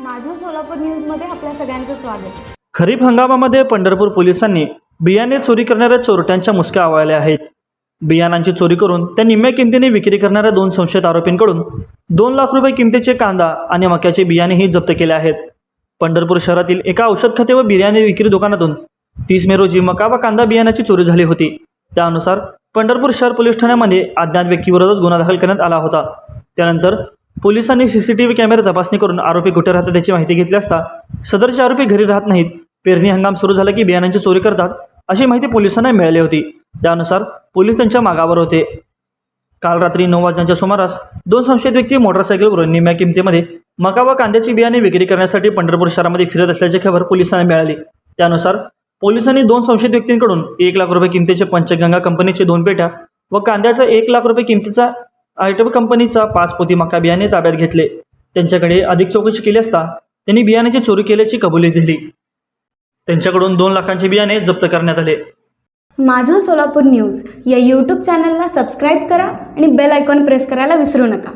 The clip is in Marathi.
माझं सोलापूर न्यूजमध्ये आपल्या सगळ्यांचं स्वागत. खरीप हंगामामध्ये पंढरपूर पोलिसांनी बियाणे चोरी करणाऱ्या चोरट्यांच्या मुसक्या आवळल्या आहेत. बियाणांची चोरी करून त्या निम्म्या किमतीने विक्री करणाऱ्या दोन संशयित आरोपींकडून दोन लाख रुपये किमतीचे कांदा आणि मक्याचे बियाणेही जप्त केले आहेत. पंढरपूर शहरातील एका औषध खते व बिर्याणी विक्री दुकानातून तीस मे रोजी मका व कांदा बियाण्याची चोरी झाली होती. त्यानुसार पंढरपूर शहर पोलीस ठाण्यामध्ये अज्ञात व्यक्तीविरोधात गुन्हा दाखल करण्यात आला होता. त्यानंतर पोलिसांनी C C T V camera तपासणी करून आरोपी कुठे राहतात त्याची माहिती घेतली असता सदरचे आरोपी घरी राहत नाहीत. पेरणी हंगाम सुरू झाला की बियाण्यांची चोरी करतात अशी माहिती पोलिसांना मिळाली होती. त्यानुसार पोलीस त्यांच्या मागावर होते. काल रात्री नऊ वाजण्याच्या सुमारास दोन संशयित व्यक्ती मोटरसायकलवरून निम्या किमतीमध्ये मका व कांद्याची बियाणे विक्री करण्यासाठी पंढरपूर शहरामध्ये फिरत असल्याची खबर पोलिसांना मिळाली. त्यानुसार पोलिसांनी दोन संशयित व्यक्तींकडून एक लाख रुपये किमतीचे पंचगंगा कंपनीचे दोन पेट्या व कांद्याचा एक लाख रुपये किमतीचा आयटम कंपनीचा पाच पोती मका बियाणे ताब्यात घेतले. त्यांच्याकडे अधिक चौकशी केली असता त्यांनी बियाण्याची चोरी केल्याची कबुली दिली. त्यांच्याकडून दोन लाखांचे बियाणे जप्त करण्यात आले. माझं सोलापूर न्यूज या यूट्यूब चॅनलला सबस्क्राईब करा आणि बेल आयकॉन प्रेस करायला विसरू नका.